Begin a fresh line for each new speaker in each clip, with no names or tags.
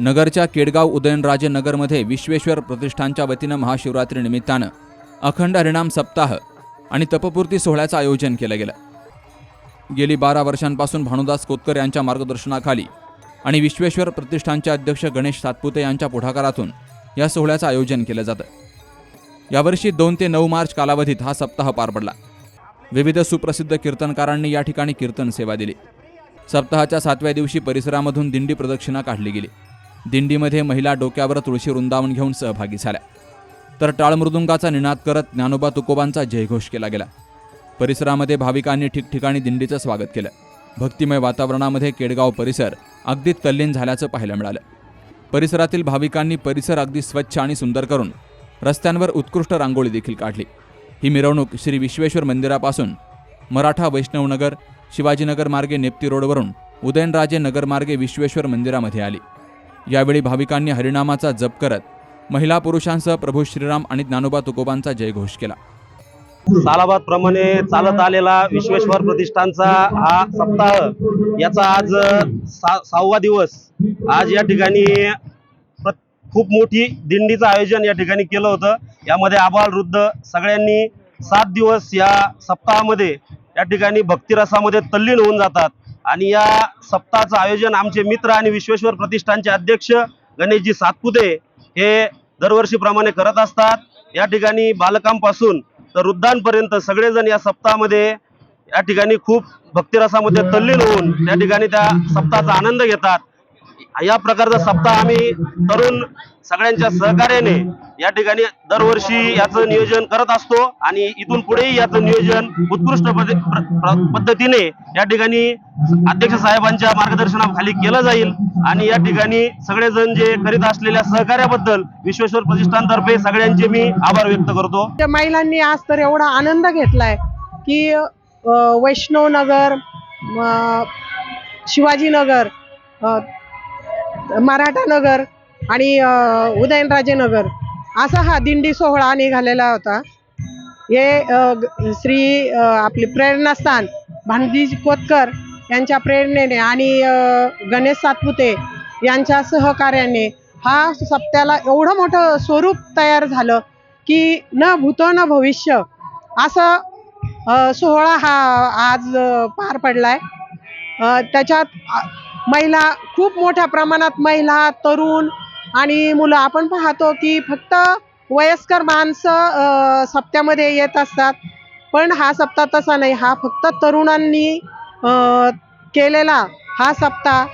नगरच्या केडगाव उदयनराजे नगरमध्ये विश्वेश्वर प्रतिष्ठानच्या वतीनं महाशिवरात्री निमित्तानं अखंड हरिणाम सप्ताह आणि तपपूर्ती सोहळ्याचं आयोजन केलं गेलं. गेली बारा वर्षांपासून भानुदास कोतकर यांच्या मार्गदर्शनाखाली आणि विश्वेश्वर प्रतिष्ठानचे अध्यक्ष गणेश सातपुते यांच्या पुढाकारातून या सोहळ्याचं आयोजन केलं जातं. यावर्षी दोन ते नऊ मार्च कालावधीत हा सप्ताह पार पडला. विविध सुप्रसिद्ध कीर्तनकारांनी या ठिकाणी कीर्तन सेवा दिली. सप्ताहाच्या सातव्या दिवशी परिसरामधून दिंडी प्रदक्षिणा काढली गेली. दिंडीमध्ये महिला डोक्यावर तुळशी वृंदावन घेऊन सहभागी झाल्या. तर टाळमृदुंगाचा निनाद करत ज्ञानोबा तुकोबांचा जयघोष केला गेला. परिसरामध्ये भाविकांनी ठिकठिकाणी दिंडीचं स्वागत केलं. भक्तिमय वातावरणामध्ये केडगाव परिसर अगदी तल्लीन झाल्याचं पाहायला मिळालं. परिसरातील भाविकांनी परिसर अगदी स्वच्छ आणि सुंदर करून रस्त्यांवर उत्कृष्ट रांगोळी देखील काढली. ही मिरवणूक श्री विश्वेश्वर मंदिरापासून मराठा वैष्णवनगर शिवाजीनगर मार्गे नेप्ती रोडवरून उदयनराजे नगर मार्गे विश्वेश्वर मंदिरामध्ये आली. यावेळी भाविकांनी हरिनामाचा जप करत महिला पुरुषांसह प्रभू श्रीराम आणि ज्ञानोबा तुकोबांचा जयघोष केला.
सालाबाद प्रमाणे चालत आलेला विश्वेश्वर प्रतिष्ठानचा हा सप्ताह याचा आज सहावा दिवस आज या ठिकाणी खूप मोठी दिंडीचं आयोजन या ठिकाणी केलं होतं. यामध्ये आबाल वृद्ध सगळ्यांनी सात दिवस या सप्ताहामध्ये या ठिकाणी भक्तिरसामध्ये तल्लीन होऊन जातात. आणि या सप्ताहाचं आयोजन आमचे मित्र आणि विश्वेश्वर प्रतिष्ठानचे अध्यक्ष गणेशजी सातपुते हे दरवर्षीप्रमाणे करत असतात. या ठिकाणी बालकांपासून तर वृद्धांपर्यंत सगळेजण या सप्ताहामध्ये या ठिकाणी खूप भक्तिरसामध्ये तल्लीन होऊन त्या ठिकाणी त्या सप्ताहाचा आनंद घेतात. या प्रकारचा सप्ताह आम्ही तरुण सगळ्यांच्या सहकार्याने या ठिकाणी दरवर्षी याचं नियोजन करत असतो आणि इथून पुढेही याचं नियोजन उत्कृष्ट प्र- पद्धतीने या ठिकाणी अध्यक्ष साहेबांच्या मार्गदर्शनाखाली केलं जाईल. आणि या ठिकाणी सगळेजण जे करीत असलेल्या सहकार्याबद्दल विश्वेश्वर प्रतिष्ठानतर्फे सगळ्यांचे मी आभार व्यक्त करतो.
त्या महिलांनी आज तर एवढा आनंद घेतलाय की वैष्णवनगर शिवाजीनगर मराठा नगर आणि उदयनराजे नगर असा हा दिंडी सोहळा निघालेला होता. हे श्री आपली आपले प्रेरणास्थान भानजी कोतकर यांच्या प्रेरणेने आणि गणेश सातपुते यांच्या सहकार्याने हा सप्त्याला एवढं मोठं स्वरूप तयार झालं की न भूत न भविष्य असं सोहळा हा आज पार पडलाय. आहे त्याच्यात महिला खूप मोठ्या प्रमाणात महिला तरुण आणि मुलं. आपण पाहतो की फक्त वयस्कर माणसं सप्त्यामध्ये येत असतात. पण हा सप्ताह तसा नाही. हा फक्त तरुणांनी केलेला हा सप्ताह.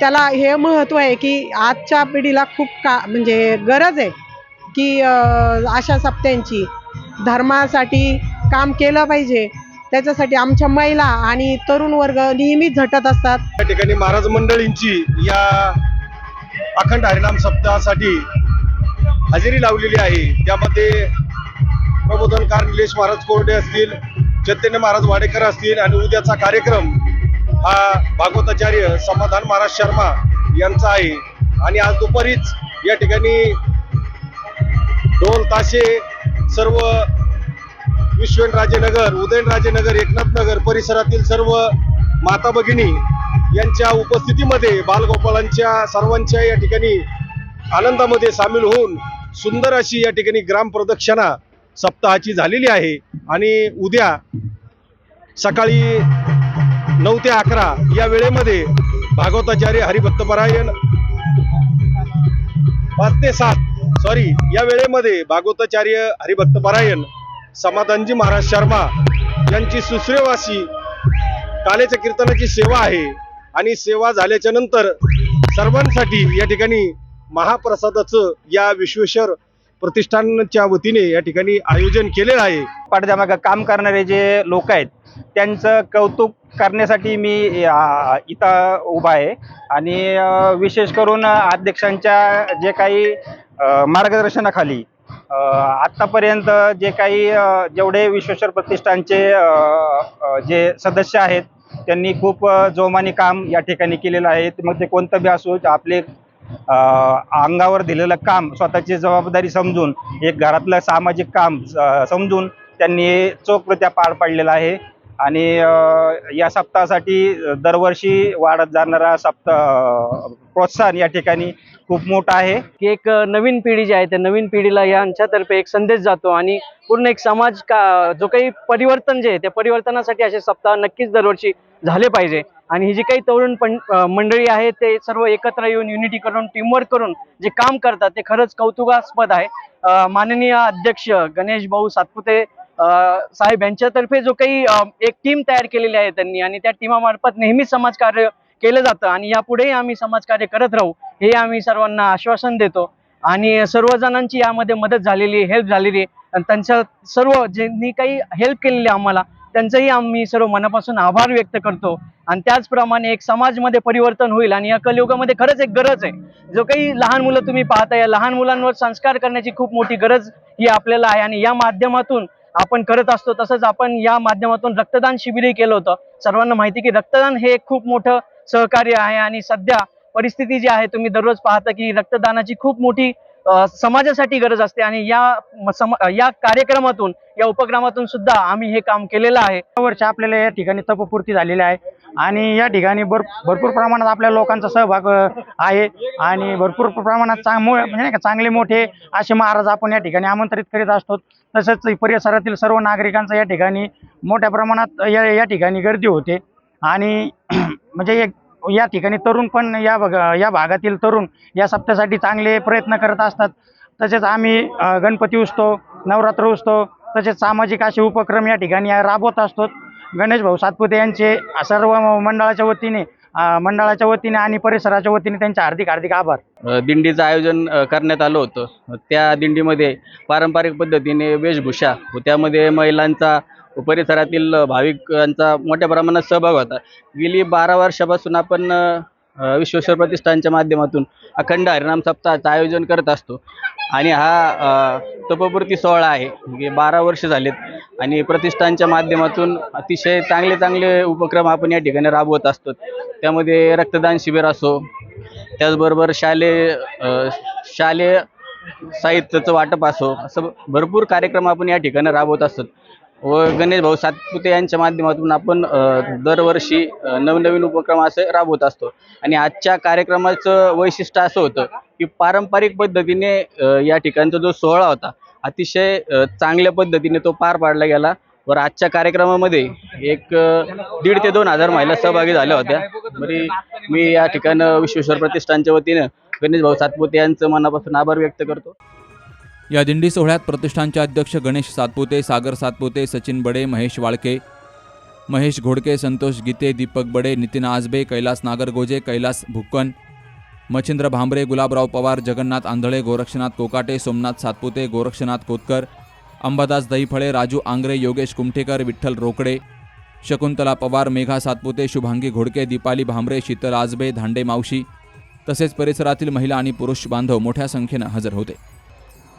त्याला हे महत्त्व आहे की आजच्या पिढीला खूप का म्हणजे गरज आहे की अशा सप्त्यांची धर्मासाठी काम केलं पाहिजे. त्याच्यासाठी आमच्या महिला आणि तरुण वर्ग नेहमी झटत असतात.
या ठिकाणी महाराज मंडळींची या अखंड हरिनाम सप्ताहासाठी हजेरी लावलेली आहे. त्यामध्ये प्रबोधनकार निलेश महाराज कोरडे असतील चैतन्य महाराज वाडेकर असतील आणि उद्याचा कार्यक्रम हा भागवताचार्य समाधान महाराज शर्मा यांचा आहे. आणि आज दुपारीच या ठिकाणी ढोल ताशे सर्व विश्वनराजेनगर उदयनराजेनगर एकनाथनगर परिसरातील सर्व माता भगिनी यांच्या उपस्थितीमध्ये बालगोपालांच्या सर्वांच्या या ठिकाणी आनंदामध्ये सामील होऊन सुंदर अशी या ठिकाणी ग्राम प्रदक्षिणा सप्ताहाची झालेली आहे. आणि उद्या सकाळी नऊ ते अकरा या वेळेमध्ये भागवताचार्य हरिभक्तपरायण पाच ते सात सॉरी या वेळेमध्ये भागवताचार्य हरिभक्तपरायण समाधानजी महाराज शर्मा यांची सुश्रेवासी कालेच्या कीर्तनाची सेवा आहे. आणि सेवा झाल्याच्यानंतर सर्वांसाठी या ठिकाणी महाप्रसादाचं या विश्वेश्वर प्रतिष्ठानच्या वतीने या ठिकाणी आयोजन केलेलं आहे.
पडद्यामागं काम करणारे जे लोक आहेत त्यांचं कौतुक करण्यासाठी मी इथं उभा आहे. आणि विशेष करून अध्यक्षांच्या जे काही मार्गदर्शनाखाली आत्तापर्यंत जे काही जेवढे विश्वेश्वर प्रतिष्ठानचे जे सदस्य आहेत त्यांनी खूप जोमाने काम या ठिकाणी केलेलं आहे. मग ते कोणतं बी असो आपले अंगावर दिलेलं काम स्वतःची जबाबदारी समजून एक घरातलं सामाजिक काम समजून त्यांनी चोखरित्या पार पाडलेलं आहे. आणि या सप्ताहासाठी दरवर्षी वाढत जाणारा सप्ताह प्रोत्साहन या ठिकाणी खूप मोठं आहे.
की एक नवीन पिढी जी आहे त्या नवीन पिढीला यांच्यातर्फे एक संदेश जातो आणि पूर्ण एक समाज का जो काही परिवर्तन जे आहे त्या परिवर्तनासाठी असे सप्ताह नक्कीच दरवर्षी झाले पाहिजे. आणि ही जी काही तरुण पण मंडळी आहे ते सर्व एकत्र येऊन युनिटी करून टीमवर्क करून जे काम करतात ते खरंच कौतुकास्पद आहे. माननीय अध्यक्ष गणेश भाऊ सातपुते साहेब यांच्यातर्फे जो काही एक टीम तयार केलेली आहे त्यांनी आणि त्या टीमामार्फत नेहमीच समाजकार्य केलं जातं आणि यापुढेही आम्ही समाजकार्य करत राहू हे आम्ही सर्वांना आश्वासन देतो. आणि सर्वजणांची यामध्ये मदत झालेली हेल्प झालेली आहे. आणि त्यांच्या सर्व ज्यांनी काही हेल्प केलेली आहे आम्हाला त्यांचंही आम्ही सर्व मनापासून आभार व्यक्त करतो. आणि त्याचप्रमाणे एक समाजमध्ये परिवर्तन होईल आणि या कलयुगामध्ये खरंच एक गरज आहे. जो काही लहान मुलं तुम्ही पाहता या लहान मुलांवर संस्कार करण्याची खूप मोठी गरज ही आपल्याला आहे आणि या माध्यमातून आपण करत असतो तसंच आपण या माध्यमातून रक्तदान शिबिरही केलं होतं. सर्वांना माहिती की रक्तदान हे खूप मोठं सहकार्य आहे आणि सध्या परिस्थिती जी आहे तुम्ही दररोज पाहता की रक्तदानाची खूप मोठी समाजासाठी गरज असते आणि या सम- या कार्यक्रमातून या उपक्रमातून सुद्धा आम्ही हे काम केलेलं आहे.
वर्ष आपल्याला या ठिकाणी तपपूर्ती झालेली आहे. आणि या ठिकाणी भर भरपूर प्रमाणात आपल्या लोकांचा सहभाग आहे. आणि भरपूर प्रमाणात चांग मो- म्हणजे नाही का चांगले मोठे असे महाराज आपण या ठिकाणी आमंत्रित करीत असतो. तसंच परिसरातील सर्व नागरिकांचा या ठिकाणी मोठ्या प्रमाणात या या ठिकाणी गर्दी होते. आणि म्हणजे एक या ठिकाणी तरुण पण या भाग या भागातील तरुण या सप्त्यासाठी चांगले प्रयत्न करत असतात. तसेच आम्ही गणपती उत्सव नवरात्र उत्सव तसेच सामाजिक असे उपक्रम या ठिकाणी राबवत असतो. गणेश भाऊ सातपुते यांचे सर्व मंडळाच्या वतीने मंडळाच्या वतीने आणि परिसराच्या वतीने त्यांचे हार्दिक हार्दिक आभार.
दिंडीचं आयोजन करण्यात आलं होतं. त्या दिंडीमध्ये पारंपरिक पद्धतीने वेशभूषा त्यामध्ये महिलांचा परिसरातील भाविकांचा मोठ्या प्रमाणात सहभाग होता. गेली बारा वर्षापासून आपण विश्वेश्वर प्रतिष्ठानच्या माध्यमातून अखंड हरिनाम सप्ताहाचं आयोजन करत असतो. आणि हा तपपूर्ती सोहळा आहे. म्हणजे बारा वर्ष झालेत. आणि प्रतिष्ठानच्या माध्यमातून अतिशय चांगले चांगले उपक्रम आपण या ठिकाणी राबवत असतो. त्यामध्ये रक्तदान शिबिर असो त्याचबरोबर शालेय शालेय साहित्याचं वाटप असो असं भरपूर कार्यक्रम आपण या ठिकाणी राबवत असतो. व गणेश भाऊ सातपुते यांच्या माध्यमातून आपण दरवर्षी नवनवीन उपक्रम असे राबवत असतो. आणि आजच्या कार्यक्रमाचं वैशिष्ट्य असं होतं की पारंपरिक पद्धतीने या ठिकाणचा जो सोहळा होता अतिशय चांगल्या पद्धतीने तो पार पाडला गेला वर आजच्या कार्यक्रमामध्ये एक दीड ते दोन हजार महिला सहभागी झाल्या होत्या. बरी मी या ठिकाणं विश्वेश्वर प्रतिष्ठानच्या वतीनं गणेश भाऊ सातपुते यांचं मनापासून आभार व्यक्त करतो.
या दिंडी सोहळ्यात प्रतिष्ठानचे अध्यक्ष गणेश सातपुते सागर सातपुते सचिन बडे महेश वाळके महेश घोडके संतोष गीते दीपक बडे नितीन आजबे कैलास नागरगोजे कैलास भुक्कन मच्छिंद्र भांबरे गुलाबराव पवार जगन्नाथ आंधळे गोरक्षनाथ कोकाटे सोमनाथ सातपुते गोरक्षनाथ कोतकर अंबादास दहीफळे राजू आंग्रे योगेश कुमठेकर विठ्ठल रोकडे शकुंतला पवार मेघा सातपुते शुभांगी घोडके दीपाली भांबरे शीतल आजबे धांडे मावशी तसेच परिसरातील महिला आणि पुरुष बांधव मोठ्या संख्येनं हजर होते.